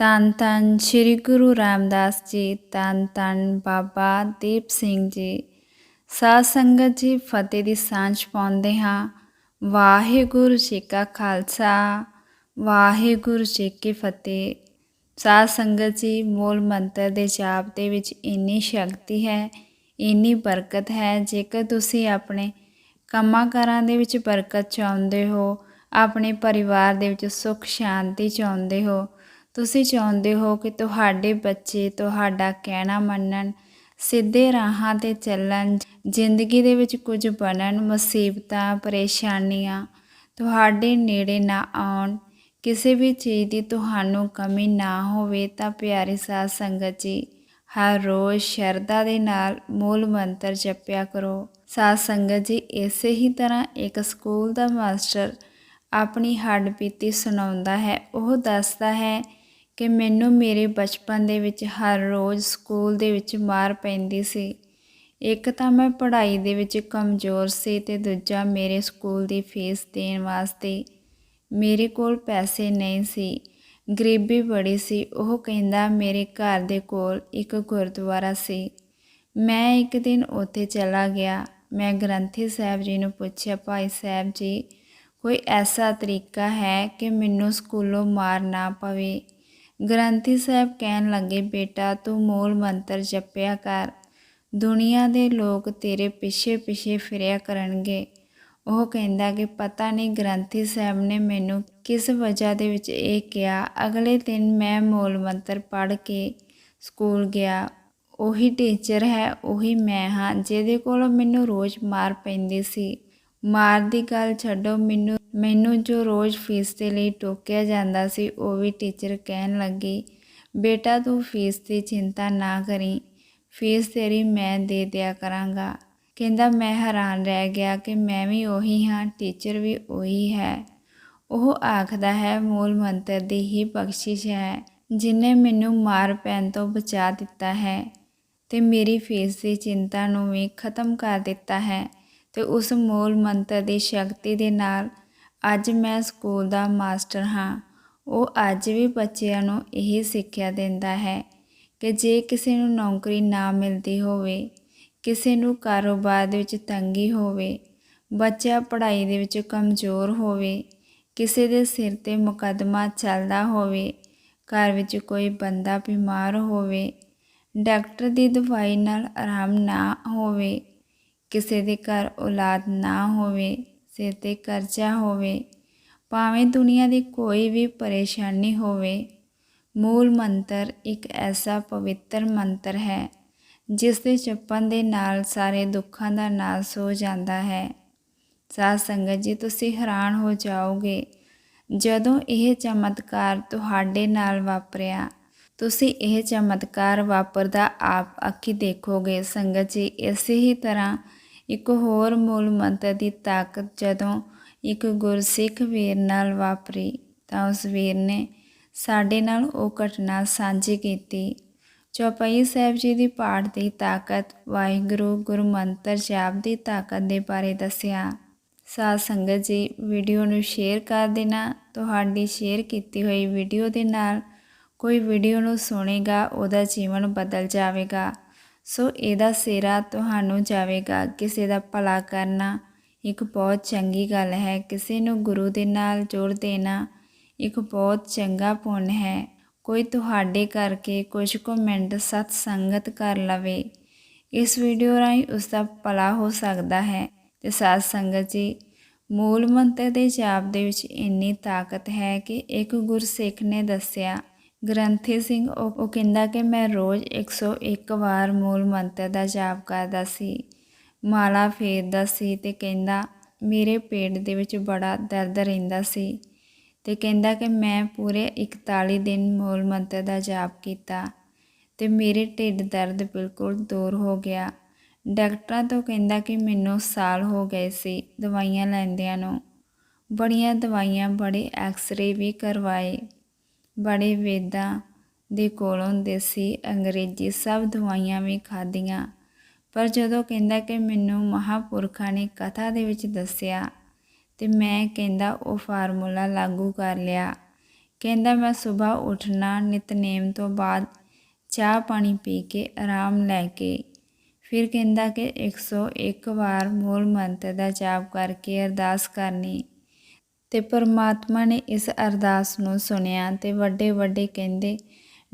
ਧੰਨ ਧੰਨ ਸ੍ਰੀ ਗੁਰੂ ਰਾਮਦਾਸ ਜੀ ਧੰਨ ਧੰਨ ਬਾਬਾ ਦੀਪ ਸਿੰਘ ਜੀ ਸਾਧ ਸੰਗਤ ਜੀ ਫਤਿਹ ਦੀ ਸਾਂਝ ਪਾਉਂਦੇ ਹਾਂ ਵਾਹਿਗੁਰੂ ਜੀ ਕਾ ਖਾਲਸਾ ਵਾਹਿਗੁਰੂ ਜੀ ਕੀ ਫਤਿਹ ਸਾਧ ਸੰਗਤ ਜੀ ਮੂਲ ਮੰਤਰ ਦੇ ਜਾਪ ਦੇ ਵਿੱਚ ਇੰਨੀ ਸ਼ਕਤੀ ਹੈ ਇੰਨੀ ਬਰਕਤ ਹੈ ਜੇਕਰ ਤੁਸੀਂ ਆਪਣੇ ਕੰਮਾਂ ਕਾਰਾਂ ਦੇ ਵਿੱਚ ਬਰਕਤ ਚਾਹੁੰਦੇ ਹੋ ਆਪਣੇ ਪਰਿਵਾਰ ਦੇ ਵਿੱਚ ਸੁੱਖ ਸ਼ਾਂਤੀ ਚਾਹੁੰਦੇ ਹੋ ਤੁਸੀਂ ਚਾਹੁੰਦੇ ਹੋ ਕਿ ਤੁਹਾਡੇ ਬੱਚੇ ਤੁਹਾਡਾ ਕਹਿਣਾ ਮੰਨਣ, ਸਿੱਧੇ ਰਾਹਾਂ ਤੇ ਚੱਲਣ, ਜ਼ਿੰਦਗੀ ਦੇ ਵਿੱਚ ਕੁਝ ਬਣਨ, ਮੁਸੀਬਤਾਂ, ਪਰੇਸ਼ਾਨੀਆਂ ਤੁਹਾਡੇ ਨੇੜੇ ਨਾ ਆਉਣ, ਕਿਸੇ ਵੀ ਚੀਜ਼ ਦੀ ਤੁਹਾਨੂੰ ਕਮੀ ਨਾ ਹੋਵੇ ਤਾਂ ਪਿਆਰੀ ਸਾਧ ਸੰਗਤ ਜੀ, ਹਰ ਰੋਜ਼ ਸ਼ਰਧਾ ਦੇ ਨਾਲ ਮੂਲ ਮੰਤਰ ਜਪਿਆ ਕਰੋ। ਸਾਧ ਸੰਗਤ ਜੀ, ਇਸੇ ਹੀ ਤਰ੍ਹਾਂ ਇੱਕ ਸਕੂਲ ਦਾ ਮਾਸਟਰ ਆਪਣੀ ਹੱਡਬੀਤੀ ਸੁਣਾਉਂਦਾ ਹੈ, ਉਹ ਦੱਸਦਾ ਹੈ ਕਿ ਮੈਨੂੰ ਮੇਰੇ ਬਚਪਨ ਦੇ ਵਿੱਚ ਹਰ ਰੋਜ਼ ਸਕੂਲ ਦੇ ਵਿੱਚ ਮਾਰ ਪੈਂਦੀ ਸੀ। ਇੱਕ ਤਾਂ ਮੈਂ ਪੜ੍ਹਾਈ ਦੇ ਵਿੱਚ ਕਮਜ਼ੋਰ ਸੀ ਤੇ ਦੂਜਾ ਮੇਰੇ ਸਕੂਲ ਦੀ ਫੀਸ ਦੇਣ ਵਾਸਤੇ ਮੇਰੇ ਕੋਲ ਪੈਸੇ ਨਹੀਂ ਸੀ। ਗਰੀਬੀ ਬੜੀ ਸੀ। ਉਹ ਕਹਿੰਦਾ ਮੇਰੇ ਘਰ ਦੇ ਕੋਲ ਇੱਕ ਗੁਰਦੁਆਰਾ ਸੀ। ਮੈਂ ਇੱਕ ਦਿਨ ਉੱਥੇ ਚਲਾ ਗਿਆ। ਮੈਂ ਗ੍ਰੰਥੀ ਸਾਹਿਬ ਜੀ ਨੂੰ ਪੁੱਛਿਆ, ਭਾਈ ਸਾਹਿਬ ਜੀ, ਕੋਈ ਐਸਾ ਤਰੀਕਾ ਹੈ ਕਿ ਮੈਨੂੰ ਸਕੂਲੋਂ ਮਾਰ ਨਾ ਪਵੇ? ਗ੍ਰੰਥੀ ਸਾਹਿਬ ਕਹਿਣ ਲੱਗੇ, ਬੇਟਾ, ਤੂੰ ਮੂਲ ਮੰਤਰ ਜਪਿਆ ਕਰ। ਦੁਨੀਆ ਦੇ ਲੋਕ ਤੇਰੇ ਪਿੱਛੇ ਪਿੱਛੇ ਫਿਰਿਆ ਕਰਨਗੇ। ਉਹ ਕਹਿੰਦਾ ਕਿ ਪਤਾ ਨਹੀਂ ਗ੍ਰੰਥੀ ਸਾਹਿਬ ਨੇ ਮੈਨੂੰ ਕਿਸ ਵਜ੍ਹਾ ਦੇ ਵਿੱਚ ਇਹ ਕਿਹਾ। ਅਗਲੇ ਦਿਨ ਮੈਂ ਮੂਲ ਮੰਤਰ ਪੜ੍ਹ ਕੇ ਸਕੂਲ ਗਿਆ। ਉਹੀ ਟੀਚਰ ਹੈ, ਉਹੀ ਮੈਂ ਹਾਂ, ਜਿਹਦੇ ਕੋਲੋਂ ਮੈਨੂੰ ਰੋਜ਼ ਮਾਰ ਪੈਂਦੀ ਸੀ। ਮਾਰ ਦੀ ਗੱਲ ਛੱਡੋ, ਮੈਨੂੰ ਮੈਨੂੰ ਜੋ ਰੋਜ਼ ਫੀਸ ਦੇ ਲਈ ਟੋਕਿਆ ਜਾਂਦਾ ਸੀ, ਉਹ ਵੀ ਟੀਚਰ ਕਹਿਣ ਲੱਗੀ, ਬੇਟਾ, ਤੂੰ ਫੀਸ ਦੀ ਚਿੰਤਾ ਨਾ ਕਰੀ, ਫੀਸ ਤੇਰੀ ਮੈਂ ਦੇ ਦਿਆ ਕਰਾਂਗਾ। ਕਹਿੰਦਾ, ਮੈਂ ਹੈਰਾਨ ਰਹਿ ਗਿਆ ਕਿ ਮੈਂ ਵੀ ਉਹੀ ਹਾਂ, ਟੀਚਰ ਵੀ ਉਹੀ ਹੈ। ਉਹ ਆਖਦਾ ਹੈ, ਮੂਲ ਮੰਤਰ ਦੀ ਹੀ ਬਖਸ਼ਿਸ਼ ਹੈ, ਜਿਨੇ ਮੈਨੂੰ ਮਾਰ ਪੈਣ ਤੋਂ ਬਚਾ ਦਿੱਤਾ ਹੈ ਤੇ ਮੇਰੀ ਫੀਸ ਦੀ ਚਿੰਤਾ ਨੂੰ ਵੀ ਖਤਮ ਕਰ ਦਿੱਤਾ ਹੈ। ਤੇ ਉਸ ਮੂਲ ਮੰਤਰ ਦੀ ਸ਼ਕਤੀ ਦੇ ਨਾਲ ਅੱਜ ਮੈਂ ਸਕੂਲ ਦਾ ਮਾਸਟਰ ਹਾਂ। ਉਹ ਅੱਜ ਵੀ ਬੱਚਿਆਂ ਨੂੰ ਇਹ ਸਿੱਖਿਆ ਦਿੰਦਾ ਹੈ ਕਿ ਜੇ ਕਿਸੇ ਨੂੰ ਨੌਕਰੀ ਨਾ ਮਿਲਦੀ ਹੋਵੇ, ਕਿਸੇ ਨੂੰ ਕਾਰੋਬਾਰ ਦੇ ਵਿੱਚ ਤੰਗੀ ਹੋਵੇ, ਬੱਚਾ ਪੜ੍ਹਾਈ ਦੇ ਵਿੱਚ ਕਮਜ਼ੋਰ ਹੋਵੇ, ਕਿਸੇ ਦੇ ਸਿਰ ਤੇ ਮੁਕੱਦਮਾ ਚੱਲਦਾ ਹੋਵੇ, ਘਰ ਵਿੱਚ ਕੋਈ ਬੰਦਾ ਬਿਮਾਰ ਹੋਵੇ, ਡਾਕਟਰ ਦੀ ਦਵਾਈ ਨਾਲ ਆਰਾਮ ਨਾ ਹੋਵੇ ਕਿਸੇ ਦੇ ਘਰ ਔਲਾਦ ਨਾ ਹੋਵੇ, ਸਿਰ ਤੇ ਕਰਜ਼ਾ ਹੋਵੇ, ਭਾਵੇਂ ਦੁਨੀਆ ਦੀ ਕੋਈ ਵੀ ਪਰੇਸ਼ਾਨੀ ਹੋਵੇ, ਮੂਲ ਮੰਤਰ ਇੱਕ ਐਸਾ ਪਵਿੱਤਰ ਮੰਤਰ ਹੈ, ਜਿਸ ਦੇ ਜਪਣ ਦੇ ਨਾਲ ਸਾਰੇ ਦੁੱਖਾਂ ਦਾ ਨਾਸ ਹੋ ਜਾਂਦਾ ਹੈ। ਸਾਧ ਸੰਗਤ ਜੀ, ਤੁਸੀਂ ਹੈਰਾਨ ਹੋ ਜਾਓਗੇ, ਜਦੋਂ ਇਹ ਚਮਤਕਾਰ ਤੁਹਾਡੇ ਨਾਲ ਵਾਪਰਿਆ, ਤੁਸੀਂ ਇਹ ਚਮਤਕਾਰ ਵਾਪਰਦਾ ਆਪ ਅੱਖੀ ਦੇਖੋਗੇ। ਸੰਗਤ ਜੀ, ਇਸੇ ਹੀ ਤਰ੍ਹਾਂ ਇੱਕ ਹੋਰ ਮੂਲ ਮੰਤਰ ਦੀ ਤਾਕਤ ਜਦੋਂ ਇੱਕ ਗੁਰਸਿੱਖ ਵੀਰ ਨਾਲ ਵਾਪਰੀ ਤਾਂ ਉਸ ਵੀਰ ਨੇ ਸਾਡੇ ਨਾਲ ਉਹ ਘਟਨਾ ਸਾਂਝੀ ਕੀਤੀ। ਚੌਪਈ ਸਾਹਿਬ ਜੀ ਦੀ ਪਾਠ ਦੀ ਤਾਕਤ ਵਾਹਿਗੁਰੂ ਗੁਰਮੰਤਰ ਜਾਪ ਦੀ ਤਾਕਤ ਦੇ ਬਾਰੇ ਦੱਸਿਆ। ਸਾਧ ਸੰਗਤ ਜੀ, ਵੀਡੀਓ ਨੂੰ ਸ਼ੇਅਰ ਕਰ ਦੇਣਾ। ਤੁਹਾਡੀ ਸ਼ੇਅਰ ਕੀਤੀ ਹੋਈ ਵੀਡੀਓ ਦੇ ਨਾਲ ਕੋਈ ਵੀਡੀਓ ਨੂੰ ਸੁਣੇਗਾ, ਉਹਦਾ ਜੀਵਨ ਬਦਲ ਜਾਵੇਗਾ। ਸੋ ਇਹਦਾ ਸਿਰਾ ਤੁਹਾਨੂੰ ਜਾਵੇਗਾ। ਕਿਸੇ ਦਾ ਭਲਾ ਕਰਨਾ ਇੱਕ ਬਹੁਤ ਚੰਗੀ ਗੱਲ ਹੈ। ਕਿਸੇ ਨੂੰ ਗੁਰੂ ਦੇ ਨਾਲ ਜੋੜ ਦੇਣਾ ਇੱਕ ਬਹੁਤ ਚੰਗਾ ਪੁੰਨ ਹੈ। ਕੋਈ ਤੁਹਾਡੇ ਕਰਕੇ ਕੁਝ ਕੁ ਮਿੰਟ ਸਤ ਸੰਗਤ ਕਰ ਲਵੇ। ਇਸ ਵੀਡੀਓ ਰਾਹੀਂ ਉਸ ਦਾ ਭਲਾ ਹੋ ਸਕਦਾ ਹੈ। ਤੇ ਸਾਧ ਸੰਗਤ ਜੀ, ਮੂਲ ਮੰਤਰ ਦੇ ਜਾਪ ਦੇ ਵਿੱਚ ਇੰਨੀ ਤਾਕਤ ਹੈ ਕਿ ਇੱਕ ਗੁਰਸਿੱਖ ਨੇ ਦੱਸਿਆ ਗ੍ਰੰਥੀ ਸਿੰਘ, ਉਹ ਕਹਿੰਦਾ ਕਿ ਮੈਂ ਰੋਜ਼ 101 ਵਾਰ ਮੂਲ ਮੰਤਰ ਦਾ ਜਾਪ ਕਰਦਾ ਸੀ, ਮਾਲਾ ਫੇਰਦਾ ਸੀ ਤੇ ਕਹਿੰਦਾ, ਮੇਰੇ ਪੇਟ ਦੇ ਵਿੱਚ ਬੜਾ ਦਰਦ ਰਹਿੰਦਾ ਸੀ। ਤੇ ਕਹਿੰਦਾ ਕਿ ਮੈਂ ਪੂਰੇ 41 ਦਿਨ ਮੂਲ ਮੰਤਰ ਦਾ ਜਾਪ ਕੀਤਾ ਤੇ ਮੇਰੇ ਢਿੱਡ ਦਰਦ ਬਿਲਕੁਲ ਦੂਰ ਹੋ ਗਿਆ। ਡਾਕਟਰਾਂ ਤੋਂ ਕਹਿੰਦਾ ਕਿ ਮੈਨੂੰ ਸਾਲ ਹੋ ਗਏ ਸੀ ਦਵਾਈਆਂ ਲੈਂਦਿਆਂ ਨੂੰ। ਬੜੀਆਂ ਦਵਾਈਆਂ, ਬੜੇ ਐਕਸ-ਰੇ ਵੀ ਕਰਵਾਏ। ਬੜੇ ਵੇਦਾਂ ਦੇ ਕੋਲੋਂ ਦੇਸੀ ਅੰਗਰੇਜ਼ੀ ਸਭ ਦਵਾਈਆਂ ਵੀ ਖਾਧੀਆਂ। ਪਰ ਜਦੋਂ ਕਹਿੰਦਾ ਕਿ ਮੈਨੂੰ ਮਹਾਪੁਰਖਾਂ ਨੇ ਕਥਾ ਦੇ ਵਿੱਚ ਦੱਸਿਆ ਤੇ ਮੈਂ ਕਹਿੰਦਾ ਉਹ ਫਾਰਮੂਲਾ ਲਾਗੂ ਕਰ ਲਿਆ। ਕਹਿੰਦਾ ਮੈਂ ਸਵੇਰ ਉੱਠਣਾ ਨਿਤਨੇਮ ਤੋਂ ਬਾਅਦ ਚਾਹ ਪਾਣੀ ਪੀ ਕੇ ਆਰਾਮ ਲੈ ਕੇ। ਫਿਰ ਕਹਿੰਦਾ ਕਿ 101 ਵਾਰ ਮੂਲ ਮੰਤਰ ਦਾ ਜਾਪ ਕਰਕੇ ਅਰਦਾਸ ਕਰਨੀ। ਤੇ ਪਰਮਾਤਮਾ ਨੇ ਇਸ ਅਰਦਾਸ ਨੂੰ ਸੁਣਿਆ ਤੇ ਵੱਡੇ ਵੱਡੇ ਕਹਿੰਦੇ,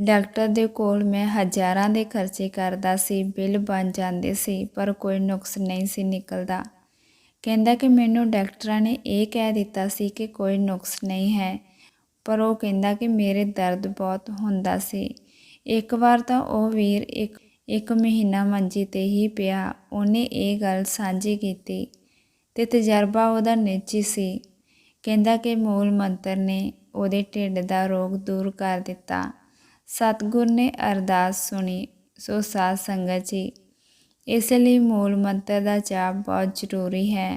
ਡਾਕਟਰ ਦੇ ਕੋਲ ਮੈਂ ਹਜ਼ਾਰਾਂ ਦੇ ਖਰਚੇ ਕਰਦਾ ਸੀ, ਬਿੱਲ ਬਣ ਜਾਂਦੇ ਸੀ, ਪਰ ਕੋਈ ਨੁਕਸ ਨਹੀਂ ਸੀ ਨਿਕਲਦਾ। ਕਹਿੰਦਾ ਕਿ ਮੈਨੂੰ ਡਾਕਟਰਾਂ ਨੇ ਇਹ ਕਹਿ ਦਿੱਤਾ ਸੀ ਕਿ ਕੋਈ ਨੁਕਸ ਨਹੀਂ ਹੈ, ਪਰ ਉਹ ਕਹਿੰਦਾ ਕਿ ਮੇਰੇ ਦਰਦ ਬਹੁਤ ਹੁੰਦਾ ਸੀ। ਇੱਕ ਵਾਰ ਤਾਂ ਉਹ ਵੀਰ ਇੱਕ ਇੱਕ ਮਹੀਨਾ ਮੰਜੀ ਤੇ ਹੀ ਪਿਆ, ਉਹਨੇ ਇਹ ਗੱਲ ਸਾਂਝੀ ਕੀਤੀ। ਤੇ ਤਜਰਬਾ ਉਹਦਾ ਨਿੱਜੀ ਸੀ। ਕਹਿੰਦਾ ਕਿ ਮੂਲ ਮੰਤਰ ਨੇ ਉਹਦੇ ਢਿੱਡ ਦਾ ਰੋਗ ਦੂਰ ਕਰ ਦਿੱਤਾ। ਸਤਿਗੁਰ ਨੇ ਅਰਦਾਸ ਸੁਣੀ, ਸੋ ਸਾਧ ਸੰਗਤ ਜੀ, ਇਸ ਲਈ ਮੂਲ ਮੰਤਰ ਦਾ ਜਾਪ ਬਹੁਤ ਜ਼ਰੂਰੀ ਹੈ।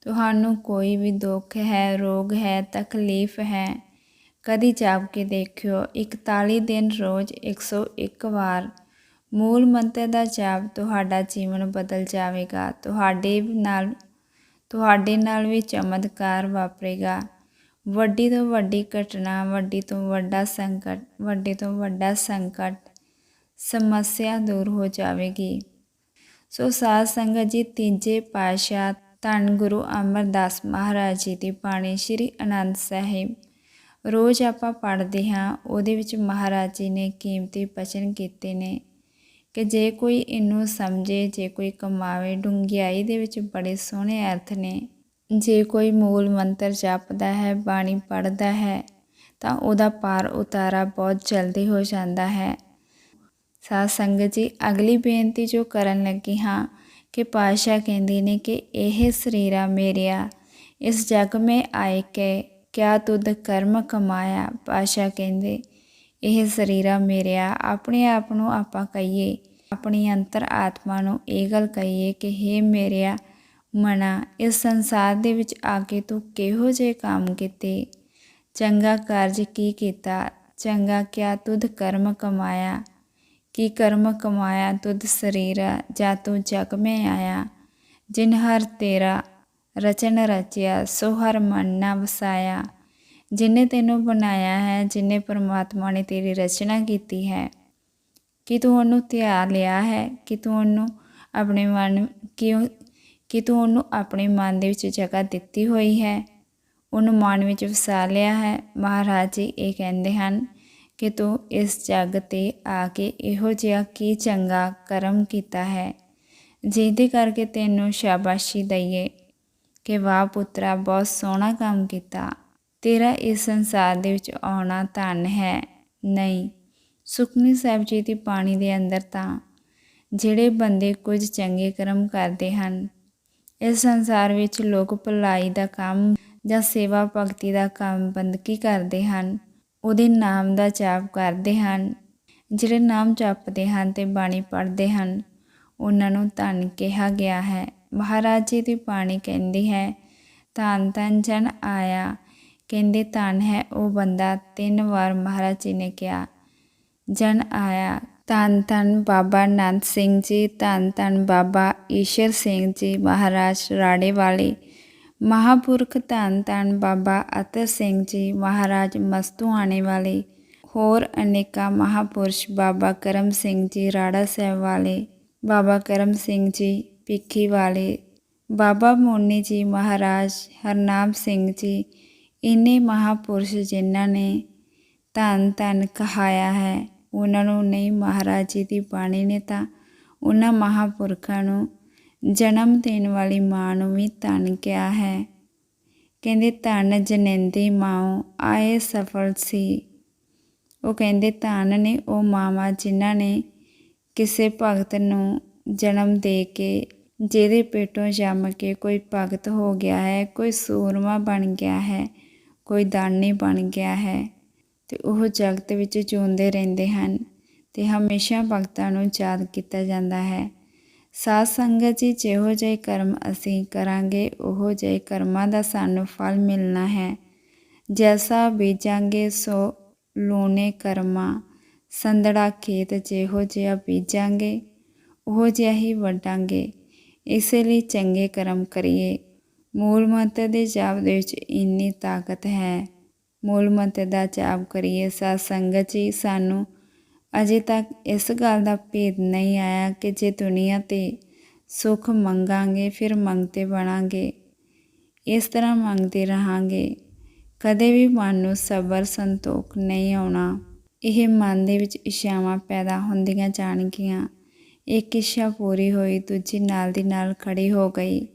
ਤੁਹਾਨੂੰ ਕੋਈ ਵੀ ਦੁੱਖ ਹੈ, ਰੋਗ ਹੈ, ਤਕਲੀਫ ਹੈ, ਕਦੀ ਜਾਪ ਕੇ ਦੇਖਿਓ 41 ਦਿਨ ਰੋਜ਼ 101 ਵਾਰ ਮੂਲ ਮੰਤਰ ਦਾ ਜਾਪ ਤੁਹਾਡਾ ਜੀਵਨ ਬਦਲ ਜਾਵੇਗਾ। ਤੁਹਾਡੇ ਨਾਲ ਤੁਹਾਡੇ ਨਾਲ ਵੀ ਚਮਤਕਾਰ ਵਾਪਰੇਗਾ। ਵੱਡੀ ਤੋਂ ਵੱਡੀ ਘਟਨਾ, ਵੱਡੀ ਤੋਂ ਵੱਡਾ ਸੰਕਟ, ਵੱਡੇ ਤੋਂ ਵੱਡਾ ਸੰਕਟ, ਸਮੱਸਿਆ ਦੂਰ ਹੋ ਜਾਵੇਗੀ। ਸੋ ਸਾਧ ਸੰਗਤ ਜੀ, ਤੀਜੇ ਪਾਤਸ਼ਾਹ ਧੰਨ ਗੁਰੂ ਅਮਰਦਾਸ ਮਹਾਰਾਜ ਜੀ ਦੀ ਬਾਣੀ ਸ੍ਰੀ ਅਨੰਦ ਸਾਹਿਬ। ਰੋਜ਼ ਆਪਾਂ ਪੜ੍ਹਦੇ ਹਾਂ, ਉਹਦੇ ਵਿੱਚ ਮਹਾਰਾਜ ਜੀ ਨੇ ਕੀਮਤੀ ਬਚਨ ਕੀਤੇ ਨੇ। ਕਿ ਜੇ ਕੋਈ ਇਹਨੂੰ ਸਮਝੇ, ਜੇ ਕੋਈ ਕਮਾਵੇ ਡੂੰਘਾਈ ਦੇ ਵਿੱਚ ਬੜੇ ਸੋਹਣੇ ਅਰਥ ਨੇ। ਜੇ ਕੋਈ ਮੂਲ ਮੰਤਰ ਜਪਦਾ ਹੈ, ਬਾਣੀ ਪੜ੍ਹਦਾ ਹੈ, ਤਾਂ ਉਹਦਾ ਪਾਰ ਉਤਾਰਾ ਬਹੁਤ ਜਲਦੀ ਹੋ ਜਾਂਦਾ ਹੈ। ਸਾਧ ਸੰਗਤ ਜੀ, ਅਗਲੀ ਬੇਨਤੀ ਜੋ ਕਰਨ ਲੱਗੀ ਹਾਂ ਕਿ ਪਾਸ਼ਾ ਕਹਿੰਦੀ ਨੇ ਕਿ ਇਹ ਸਰੀਰਾ ਮੇਰਿਆ, ਇਸ ਜਗ ਮੇ ਆਏ ਕੇ, ਕਿਆ ਤੁਧ ਕਰਮ ਕਮਾਇਆ? ਪਾਸ਼ਾ ਕਹਿੰਦੇ ਇਹ ਸਰੀਰਾ ਮੇਰਿਆ ਆਪਣੇ ਆਪ ਨੂੰ ਆਪਾਂ ਕਹੀਏ, ਆਪਣੀ ਅੰਤਰ ਆਤਮਾ ਨੂੰ ਇਹ ਗੱਲ ਕਹੀਏ ਕਿ हे ਮੇਰਿਆ ਮਨਾ, ਇਸ ਸੰਸਾਰ ਦੇ ਵਿੱਚ ਆ ਕੇ ਤੂੰ ਕਿਹੋ ਜਿਹੇ ਕੰਮ ਕੀਤੇ? ਚੰਗਾ ਕਾਰਜ ਕੀ ਕੀਤਾ? ਚੰਗਾ ਕਿਆ ਤੁਧ ਕਰਮ ਕਮਾਇਆ? ਕੀ ਕਰਮ ਕਮਾਇਆ ਤੁਧ ਸਰੀਰਾ? ਜਾਂ ਤੂੰ ਜਗ ਮੈਂ ਆਇਆ? ਜਿਨ ਹਰ ਤੇਰਾ ਰਚਨ ਰਚਿਆ, ਸੋ ਹਰ ਮਨ ਨਾ ਵਸਾਇਆ। ਜਿਨੇ ਤੈਨੂੰ ਬਣਾਇਆ ਹੈ, ਜਿਨੇ ਪਰਮਾਤਮਾ ਨੇ ਤੇਰੀ ਰਚਨਾ ਕੀਤੀ ਹੈ, ਕਿ ਤੂੰ ਉਹਨੂੰ ਧਿਆ ਲਿਆ ਹੈ, ਕਿ ਤੂੰ ਉਹਨੂੰ ਆਪਣੇ ਮਨ ਕਿਉਂ ਕਿ ਤੂੰ ਉਹਨੂੰ ਆਪਣੇ ਮਨ ਦੇ ਵਿੱਚ ਜਗ੍ਹਾ ਦਿੱਤੀ ਹੋਈ ਹੈ, ਉਹਨੂੰ ਮਨ ਵਿੱਚ ਵਸਾ ਲਿਆ ਹੈ। ਮਹਾਰਾਜ ਜੀ ਇਹ ਕਹਿੰਦੇ ਹਨ ਕਿ ਤੂੰ ਇਸ ਜੱਗ ਤੇ ਆ ਕੇ ਇਹੋ ਜਿਹਾ ਕੀ ਚੰਗਾ ਕਰਮ ਕੀਤਾ ਹੈ, ਜਿਹਦੇ ਕਰਕੇ ਤੈਨੂੰ ਸ਼ਾਬਾਸ਼ੀ ਦਈਏ, ਕਿ ਵਾਹ ਪੁੱਤਰਾ ਬਹੁਤ ਸੋਹਣਾ ਕੰਮ ਕੀਤਾ। ਤੇਰਾ ਇਸ ਸੰਸਾਰ ਦੇ ਵਿੱਚ ਆਉਣਾ ਧਨ ਹੈ, ਨਹੀਂ। ਸੁਖਮਨੀ ਸਾਹਿਬ ਜੀ ਦੀ ਬਾਣੀ ਦੇ ਅੰਦਰ ਤਾਂ ਜਿਹੜੇ ਬੰਦੇ ਕੁਝ ਚੰਗੇ ਕਰਮ ਕਰਦੇ ਹਨ, ਇਸ ਸੰਸਾਰ ਵਿੱਚ ਲੋਕ ਭਲਾਈ ਦਾ ਕੰਮ ਜਾਂ ਸੇਵਾ ਭਗਤੀ ਦਾ ਕੰਮ ਬੰਦਗੀ ਕਰਦੇ ਹਨ, ਉਹਦੇ ਨਾਮ ਦਾ ਜਾਪ ਕਰਦੇ ਹਨ। ਜਿਹੜੇ ਨਾਮ ਜਪਦੇ ਹਨ ਤੇ ਬਾਣੀ ਪੜ੍ਹਦੇ ਹਨ, ਉਹਨਾਂ ਨੂੰ ਧਨ ਕਿਹਾ ਗਿਆ ਹੈ। ਮਹਾਰਾਜ ਜੀ ਦੀ ਬਾਣੀ ਕਹਿੰਦੀ ਹੈ, ਧਨ ਧੰਨ ਜਨ ਆਇਆ ਕਹਿੰਦੇ ਧੰਨ ਹੈ ਉਹ ਬੰਦਾ ਤਿੰਨ ਵਾਰ ਮਹਾਰਾਜ ਜੀ ਨੇ ਕਿਹਾ ਜਨ ਆਇਆ ਧੰਨ ਧੰਨ ਬਾਬਾ ਨੰਦ ਸਿੰਘ ਜੀ ਧੰਨ ਧੰਨ ਬਾਬਾ ਈਸ਼ਰ ਸਿੰਘ ਜੀ ਮਹਾਰਾਜ ਰਾੜੇ ਵਾਲੇ ਮਹਾਪੁਰਖ ਧੰਨ ਧੰਨ ਬਾਬਾ ਅਤਰ ਸਿੰਘ ਜੀ ਮਹਾਰਾਜ ਮਸਤੂਆਣੇ ਵਾਲੇ ਹੋਰ ਅਨੇਕਾਂ ਮਹਾਪੁਰਸ਼ ਬਾਬਾ ਕਰਮ ਸਿੰਘ ਜੀ ਰਾੜਾ ਸਾਹਿਬ ਵਾਲੇ ਬਾਬਾ ਕਰਮ ਸਿੰਘ ਜੀ ਪਿੱਖੀ ਵਾਲੇ ਬਾਬਾ ਮੋਨੀ ਜੀ ਮਹਾਰਾਜ ਹਰਨਾਮ ਸਿੰਘ ਜੀ ਇੰਨੇ ਮਹਾਂਪੁਰਸ਼ ਜਿਨ੍ਹਾਂ ਨੇ ਧੰਨ ਧੰਨ ਕਹਾਇਆ ਹੈ, ਉਹਨਾਂ ਨੂੰ ਨਹੀਂ ਮਹਾਰਾਜ ਜੀ ਦੀ ਬਾਣੀ ਨੇ ਤਾਂ ਉਹਨਾਂ ਮਹਾਂਪੁਰਖਾਂ ਨੂੰ ਜਨਮ ਦੇਣ ਵਾਲੀ ਮਾਂ ਨੂੰ ਵੀ ਧੰਨ ਕਿਹਾ ਹੈ। ਕਹਿੰਦੇ, ਧੰਨ ਜਨੰਦੀ ਮਾਂ ਆਏ ਸਫਲ ਸੀ। ਉਹ ਕਹਿੰਦੇ, ਧੰਨ ਨੇ ਉਹ ਮਾਵਾ ਜਿਨ੍ਹਾਂ ਨੇ ਕਿਸੇ ਭਗਤ ਨੂੰ ਜਨਮ ਦੇ ਕੇ, ਜਿਹਦੇ ਪੇਟੋਂ ਜੰਮ ਕੇ ਕੋਈ ਭਗਤ ਹੋ ਗਿਆ ਹੈ, ਕੋਈ ਸੂਰਮਾ ਬਣ ਗਿਆ ਹੈ ਕੋਈ ਦਾਨੀ ਬਣ ਗਿਆ ਹੈ ਤੇ ਉਹ ਜਗਤ ਵਿੱਚ ਜਿਉਂਦੇ ਰਹਿੰਦੇ ਹਨ ਤੇ ਹਮੇਸ਼ਾ ਭਗਤਾਂ ਨੂੰ ਯਾਦ ਕੀਤਾ ਜਾਂਦਾ ਹੈ। ਸਾਧ ਸੰਗਤ ਜੀ, ਜਿਹੋ ਜਿਹੇ ਕਰਮ ਅਸੀਂ ਕਰਾਂਗੇ, ਉਹੋ ਜਿਹੇ ਕਰਮਾਂ ਦਾ ਸਾਨੂੰ ਫਲ ਮਿਲਣਾ ਹੈ। ਜੈਸਾ ਬੀਜਾਂਗੇ, ਸੋ ਲੂਣੇ ਕਰਮਾ। ਸੰਦੜਾ ਖੇਤ ਜਿਹੋ ਜਿਹਾ ਬੀਜਾਂਗੇ, ਉਹ ਜਿਹਾ ਹੀ ਵੱਡਾਂਗੇ। ਇਸੇ ਲਈ ਚੰਗੇ ਕਰਮ ਕਰੀਏ। ਮੂਲ ਮੰਤਰ ਦੇ ਜਾਪ ਦੇ ਵਿੱਚ ਇੰਨੀ ਤਾਕਤ ਹੈ। ਮੂਲ ਮੰਤਰ ਦਾ ਜਾਪ ਕਰੀਏ ਸਾਧ ਸੰਗਤ ਜੀ, ਸਾਨੂੰ ਅਜੇ ਤੱਕ ਇਸ ਗੱਲ ਦਾ ਭੇਦ ਨਹੀਂ ਆਇਆ ਕਿ ਜੇ ਦੁਨੀਆ ਤੇ ਸੁੱਖ ਮੰਗਾਂਗੇ, ਫਿਰ ਮੰਗਤੇ ਬਣਾਂਗੇ। ਇਸ ਤਰ੍ਹਾਂ ਮੰਗਦੇ ਰਹਾਂਗੇ। ਕਦੇ ਵੀ ਮਨ ਨੂੰ ਸਬਰ, ਸੰਤੋਖ ਨਹੀਂ ਆਉਣਾ। ਇਹ ਮਨ ਦੇ ਵਿੱਚ ਇੱਛਾਵਾਂ ਪੈਦਾ ਹੁੰਦੀਆਂ ਜਾਣਗੀਆਂ। ਇੱਕ ਇੱਛਾ ਪੂਰੀ ਹੋਈ, ਦੂਜੀ ਨਾਲ ਦੀ ਨਾਲ ਖੜੀ ਹੋ ਗਈ।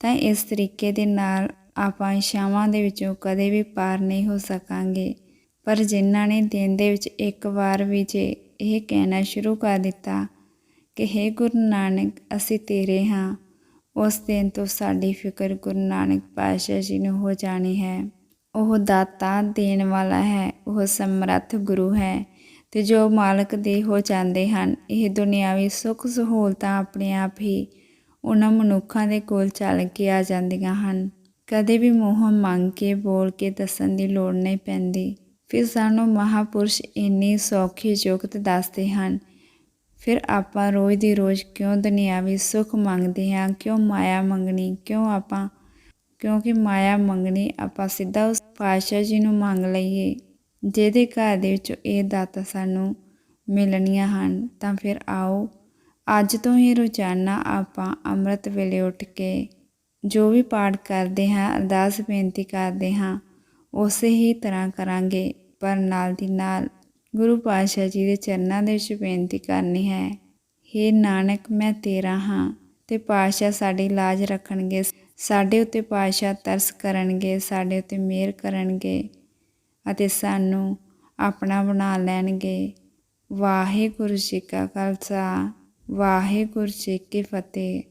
ਤਾਂ ਇਸ ਤਰੀਕੇ ਦੇ ਨਾਲ ਆਪਾਂ ਇੱਛਾਵਾਂ ਦੇ ਵਿੱਚੋਂ ਕਦੇ ਵੀ ਪਾਰ ਨਹੀਂ ਹੋ ਸਕਾਂਗੇ। ਪਰ ਜਿਨ੍ਹਾਂ ਨੇ ਦਿਨ ਦੇ ਵਿੱਚ ਇੱਕ ਵਾਰ ਵੀ ਜੇ ਇਹ ਕਹਿਣਾ ਸ਼ੁਰੂ ਕਰ ਦਿੱਤਾ ਕਿ, ਹੇ ਗੁਰੂ ਨਾਨਕ, ਅਸੀਂ ਤੇਰੇ ਹਾਂ। ਉਸ ਦਿਨ ਤੋਂ ਸਾਡੀ ਫਿਕਰ ਗੁਰੂ ਨਾਨਕ ਪਾਤਸ਼ਾਹ ਜੀ ਨੂੰ ਹੋ ਜਾਣੀ ਹੈ। ਉਹ ਦਾਤਾ ਦੇਣ ਵਾਲਾ ਹੈ, ਉਹ ਸਮਰੱਥ ਗੁਰੂ ਹੈ ਤੇ ਜੋ ਮਾਲਕ ਦੇ ਹੋ ਜਾਂਦੇ ਹਨ, ਇਹ ਦੁਨਿਆਵੀ ਸੁੱਖ ਸਹੂਲਤਾਂ ਆਪਣੇ ਆਪ ਹੀ ਉਹਨਾਂ ਮਨੁੱਖਾਂ ਦੇ ਕੋਲ ਚੱਲ ਕੇ ਆ ਜਾਂਦੀਆਂ ਹਨ। ਕਦੇ ਵੀ ਮੂੰਹੋਂ ਮੰਗ ਕੇ ਬੋਲ ਕੇ ਦੱਸਣ ਦੀ ਲੋੜ ਨਹੀਂ ਪੈਂਦੀ। ਫਿਰ ਸਾਨੂੰ ਮਹਾਪੁਰਸ਼ ਇੰਨੀ ਸੌਖੀ ਜੁਗਤ ਦੱਸਦੇ ਹਨ। ਫਿਰ ਆਪਾਂ ਰੋਜ਼ ਦੀ ਰੋਜ਼ ਕਿਉਂ ਦੁਨਿਆਵੀ ਸੁੱਖ ਮੰਗਦੇ ਹਾਂ? ਕਿਉਂ ਮਾਇਆ ਮੰਗਣੀ? ਕਿਉਂ ਆਪਾਂ, ਕਿਉਂਕਿ ਮਾਇਆ ਮੰਗਣੀ ਆਪਾਂ ਸਿੱਧਾ ਉਸ ਪਾਤਸ਼ਾਹ ਜੀ ਨੂੰ ਮੰਗ ਲਈਏ, ਜਿਹਦੇ ਘਰ ਦੇ ਵਿੱਚ ਇਹ ਦਾਤਾ ਸਾਨੂੰ ਮਿਲਣੀਆਂ ਹਨ। ਤਾਂ ਫਿਰ ਆਓ ਅੱਜ ਤੋਂ ਹੀ ਰੋਜ਼ਾਨਾ ਆਪਾਂ ਅੰਮ੍ਰਿਤ ਵੇਲੇ ਉੱਠ ਕੇ ਜੋ ਵੀ ਪਾਠ ਕਰਦੇ ਹਾਂ, ਅਰਦਾਸ ਬੇਨਤੀ ਕਰਦੇ ਹਾਂ, ਉਸੇ ਹੀ ਤਰ੍ਹਾਂ ਕਰਾਂਗੇ। ਪਰ ਨਾਲ ਦੀ ਨਾਲ ਗੁਰੂ ਪਾਤਸ਼ਾਹ ਜੀ ਦੇ ਚਰਨਾਂ ਦੇ ਵਿੱਚ ਬੇਨਤੀ ਕਰਨੀ ਹੈ हे ਨਾਨਕ, ਮੈਂ ਤੇਰਾ ਹਾਂ ਤੇ ਪਾਤਸ਼ਾਹ ਸਾਡੀ ਲਾਜ ਰੱਖਣਗੇ। ਸਾਡੇ ਉੱਤੇ ਪਾਤਸ਼ਾਹ ਤਰਸ ਕਰਨਗੇ, ਸਾਡੇ ਉੱਤੇ ਮਿਹਰ ਕਰਨਗੇ ਅਤੇ ਸਾਨੂੰ ਆਪਣਾ ਬਣਾ ਲੈਣਗੇ। ਵਾਹਿਗੁਰੂ ਜੀ ਕਾ ਖਾਲਸਾ। ਵਾਹਿਗੁਰੂ ਜੀ ਕੀ ਫਤਿਹ।